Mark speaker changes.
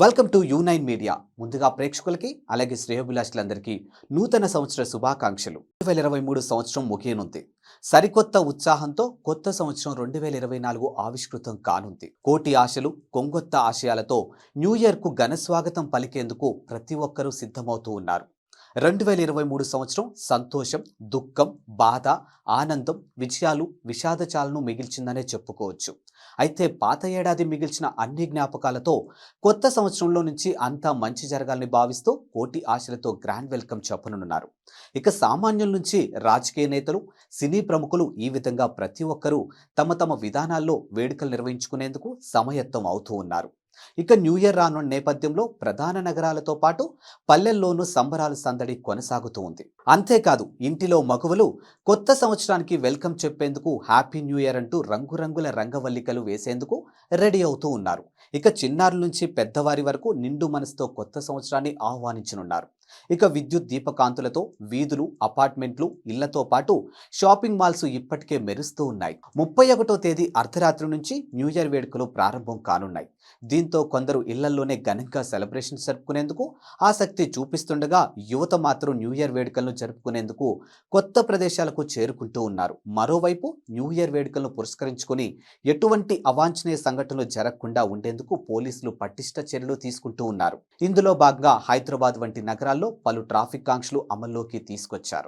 Speaker 1: Welcome to U nine media. ముందుగా ప్రేక్షకులకి అలాగే శ్రేయోభిలాషులందరికీ నూతన సంవత్సర శుభాకాంక్షలు. రెండు వేల ఇరవై మూడు సంవత్సరం ముగియనుంది. సరికొత్త ఉత్సాహంతో కొత్త సంవత్సరం రెండు వేల ఇరవై నాలుగు ఆవిష్కృతం కానుంది. కోటి ఆశలు కొంగొత్త ఆశయాలతో న్యూ ఇయర్కు ఘనస్వాగతం పలికేందుకు ప్రతి ఒక్కరూ సిద్ధమవుతూ ఉన్నారు. రెండు వేల ఇరవై మూడు సంవత్సరం సంతోషం దుఃఖం బాధ ఆనందం విజయాలు విషాదచాలను మిగిల్చిందనే చెప్పుకోవచ్చు. అయితే పాత ఏడాది మిగిల్చిన అన్ని జ్ఞాపకాలతో కొత్త సంవత్సరంలో నుంచి అంతా మంచి జరగాలని భావిస్తూ కోటి ఆశలతో గ్రాండ్ వెల్కమ్ చెప్పనున్నారు. ఇక సామాన్యుల నుంచి రాజకీయ నేతలు సినీ ప్రముఖులు ఈ విధంగా ప్రతి ఒక్కరూ తమ తమ విధానాల్లో వేడుకలు నిర్వహించుకునేందుకు సమయత్వం అవుతూ ఉన్నారు. ఇక న్యూ ఇయర్ రానున్న నేపథ్యంలో ప్రధాన నగరాలతో పాటు పల్లెల్లోనూ సంబరాలు సందడి కొనసాగుతూ ఉంది. అంతేకాదు ఇంటిలో మగువలు కొత్త సంవత్సరానికి వెల్కమ్ చెప్పేందుకు హ్యాపీ న్యూ ఇయర్ అంటూ రంగురంగుల రంగవల్లికలు వేసేందుకు రెడీ అవుతూ ఉన్నారు. ఇక చిన్నారుల నుంచి పెద్దవారి వరకు నిండు మనసుతో కొత్త సంవత్సరాన్ని ఆహ్వానించనున్నారు. ఇక విద్యుత్ దీపకాంతులతో వీధులు అపార్ట్మెంట్లు ఇళ్ళతో పాటు షాపింగ్ మాల్స్ ఇప్పటికే మెరుస్తూ ఉన్నాయి. ముప్పై ఒకటో తేదీ అర్ధరాత్రి నుంచి న్యూ ఇయర్ వేడుకలు ప్రారంభం కానున్నాయి. దీంతో కొందరు ఇళ్ళలోనే ఘనంగా సెలబ్రేషన్ జరుపుకునేందుకు ఆసక్తి చూపిస్తుండగా యువత మాత్రం న్యూ ఇయర్ వేడుకలను జరుపుకునేందుకు కొత్త ప్రదేశాలకు చేరుకుంటూ ఉన్నారు. మరోవైపు న్యూ ఇయర్ వేడుకలను పురస్కరించుకుని ఎటువంటి అవాంఛనీయ సంఘటనలు జరగకుండా ఉండేందుకు పోలీసులు పటిష్ట చర్యలు తీసుకుంటూ ఉన్నారు. ఇందులో భాగంగా హైదరాబాద్ వంటి నగరాల్లో పలు ట్రాఫిక్ ఆంక్షలు అమల్లోకి తీసుకొచ్చారు.